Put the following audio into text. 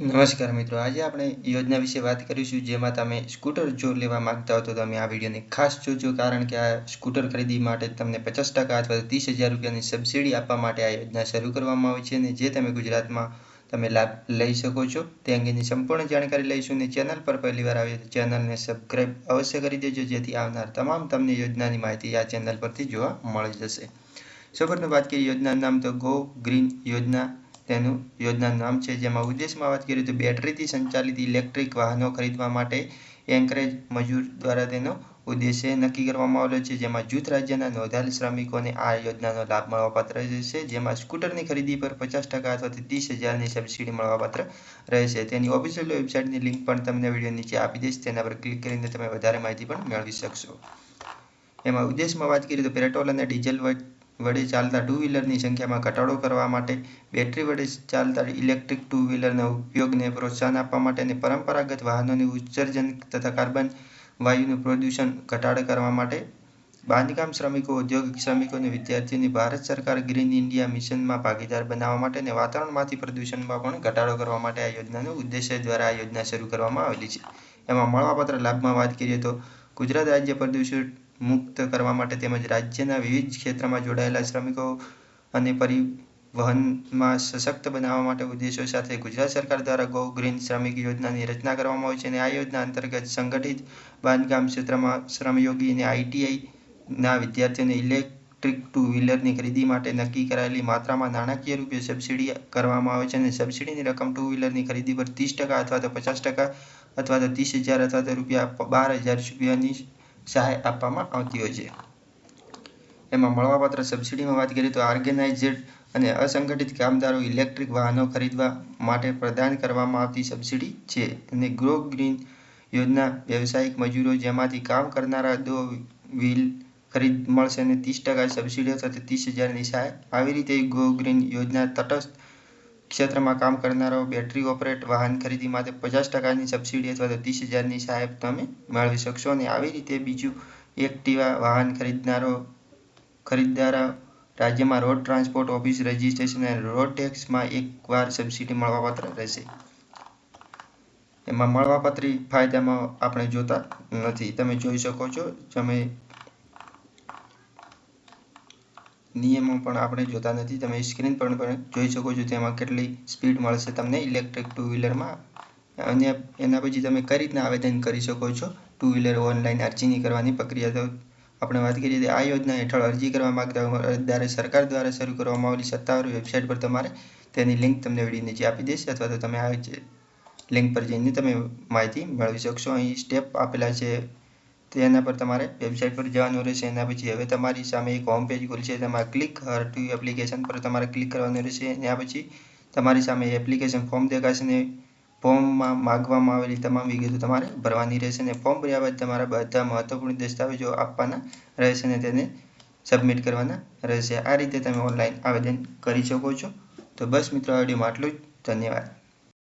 નમસ્કાર મિત્રો, આજે આપણે યોજના વિશે વાત કરીશું, જેમાં તમે સ્કૂટર જો લેવા માંગતા હો તો તમે આ વિડીયોને ખાસ જોજો, કારણ કે આ સ્કૂટર ખરીદી માટે તમને પચાસ ટકા અથવા ત્રીસ હજાર રૂપિયાની સબસિડી આપવા માટે આ યોજના શરૂ કરવામાં આવી છે અને જે તમે ગુજરાતમાં તમે લાભ લઈ શકો છો, તે અંગેની સંપૂર્ણ જાણકારી લઈશું અને ચેનલ પર પહેલી વાર આવીએ તો ચેનલને સબસ્ક્રાઈબ અવશ્ય કરી દેજો, જેથી આવનાર તમામ તમને યોજનાની માહિતી આ ચેનલ પરથી જોવા મળી જશે. સૌપ્રથમ વાત કરીએ, યોજનાનું નામ તો ગો ગ્રીન યોજના. તેનું યોજનાનું નામ છે, જેમાં ઉદ્દેશમાં વાત કરીએ તો બેટરીથી સંચાલિત ઇલેક્ટ્રિક વાહનો ખરીદવા માટે એન્કરેજ મજૂર દ્વારા તેનો ઉદ્દેશ્ય નક્કી કરવામાં આવેલો છે, જેમાં જૂથ રાજ્યના નોંધાયેલ શ્રમિકોને આ યોજનાનો લાભ મળવાપાત્ર રહેશે, જેમાં સ્કૂટરની ખરીદી પર પચાસ ટકા અથવા ત્રીસ હજારની સબસિડી મળવાપાત્ર રહેશે. તેની ઓફિશિયલ વેબસાઇટની લિંક પણ તમને વીડિયો નીચે આપી દઈશ, તેના પર ક્લિક કરીને તમે વધારે માહિતી પણ મેળવી શકશો. એમાં ઉદ્દેશમાં વાત કરીએ તો પેટ્રોલ અને ડીઝલ વડે ચાલતા ટુ વ્હીલરની સંખ્યામાં ઘટાડો કરવા માટે બેટરી વડે ચાલતા ઇલેક્ટ્રિક ટુ વ્હીલરના ઉપયોગને પ્રોત્સાહન આપવા માટે અને પરંપરાગત વાહનોની ઉત્સર્જન તથા કાર્બન વાયુનું પ્રદૂષણ ઘટાડો કરવા માટે, બાંધકામ શ્રમિકો ઔદ્યોગિક શ્રમિકો અને વિદ્યાર્થીઓને ભારત સરકાર ગ્રીન ઇન્ડિયા મિશનમાં ભાગીદાર બનાવવા માટે અને વાતાવરણમાંથી પ્રદૂષણમાં પણ ઘટાડો કરવા માટે આ યોજનાનો ઉદ્દેશ્ય દ્વારા આ યોજના શરૂ કરવામાં આવેલી છે. એમાં મળવાપાત્ર લાભમાં વાત કરીએ તો ગુજરાત રાજ્ય પ્રદૂષણ મુક્ત કરવા માટે તેમજ રાજ્યના વિવિધ ક્ષેત્રમાં જોડાયેલા શ્રમિકો અને પરિવહનમાં સશક્ત બનાવવા માટે ઉદ્દેશો સાથે ગુજરાત સરકાર દ્વારા ગો ગ્રીન શ્રમિક યોજનાની રચના કરવામાં આવી છે અને આ યોજના અંતર્ગત સંગઠિત બાંધકામ ક્ષેત્રમાં શ્રમયોગી અને આઈટીઆઈના વિદ્યાર્થીઓને ઇલેક્ટ્રિક ટુ વ્હીલરની ખરીદી માટે નક્કી કરાયેલી માત્રામાં નાણાકીય રૂપે સબસિડી કરવામાં આવે છે અને સબસિડીની રકમ ટુ વ્હીલરની ખરીદી પર ત્રીસ ટકા અથવા તો પચાસ ટકા અથવા તો ત્રીસ હજાર અથવા તો રૂપિયા બાર હજાર રૂપિયાની સહાય આપવામાં આવતી હોય છે. એમાં મળવાપાત્ર સબસિડીમાં વાત કરીએ તો ઓર્ગેનાઇઝેડ અને અસંગઠિત કામદારો ઇલેક્ટ્રિક વાહનો ખરીદવા માટે પ્રદાન કરવામાં આવતી સબસિડી છે અને ગ્રો ગ્રીન યોજના વ્યવસાયિક મજૂરો જેમાંથી કામ કરનારા દો વ્હીલ ખરીદ મળશે અને ત્રીસ ટકા સબસિડી અથવા ત્રીસ હજારની સહાય. આવી રીતે ગ્રો ગ્રીન યોજના તટસ્થ ક્ષેત્રમાં કામ કરનારાઓ બેટરી ઓપરેટ વાહન ખરીદી માટે પચાસ ટકાની સબસિડી અથવા તો ત્રીસ હજારની સહાય તમે મેળવી શકશો અને આવી રીતે બીજું એક્ટિવા વાહન ખરીદનારો ખરીદદારો રાજ્યમાં રોડ ટ્રાન્સપોર્ટ ઓફિસ રજિસ્ટ્રેશન અને રોડ ટેક્સમાં એકવાર સબસિડી મળવાપાત્ર રહેશે. એમાં મળવાપાત્રી ફાયદામાં આપણે જોતા નથી. તમે જોઈ શકો છો, તમે નિયમો પણ આપણે જોતા નથી. તમે સ્ક્રીન પર પણ જોઈ શકો છો તેમાં કેટલી સ્પીડ મળશે તમને ઇલેક્ટ્રિક ટુ વ્હીલરમાં અને એના પછી તમે કઈ રીતના આવેદન કરી શકો છો? ટુ વ્હીલર ઓનલાઈન અરજીની કરવાની પ્રક્રિયા તો આપણે વાત કરીએ તો આ યોજના હેઠળ અરજી કરવા માગતા અરજદારે સરકાર દ્વારા શરૂ કરવામાં આવેલી સત્તાવાર વેબસાઇટ પર તમારે તેની લિંક તમને વીડિયો નીચે આપી દઈશ અથવા તો તમે આ લિંક પર જઈને તમે માહિતી મેળવી શકશો. અહીં સ્ટેપ આપેલા છે તેના પર તમારે વેબસાઇટ પર જવાનું રહેશે. એના પછી હવે તમારી સામે એક હોમ પેજ ખુલશે. તેમાં ક્લિક હર ટુ એપ્લિકેશન પર તમારે ક્લિક કરવાનું રહેશે. એના પછી તમારી સામે એપ્લિકેશન ફોર્મ દેખાશે ને ફોર્મમાં માગવામાં આવેલી તમામ વિગતો તમારે ભરવાની રહેશે અને ફોર્મ ભર્યા બાદ તમારા બધા મહત્વપૂર્ણ દસ્તાવેજો આપવાના રહેશે અને તેને સબમિટ કરવાના રહેશે. આ રીતે તમે ઓનલાઈન આવેદન કરી શકો છો. તો બસ મિત્રો, આ આટલું જ. ધન્યવાદ.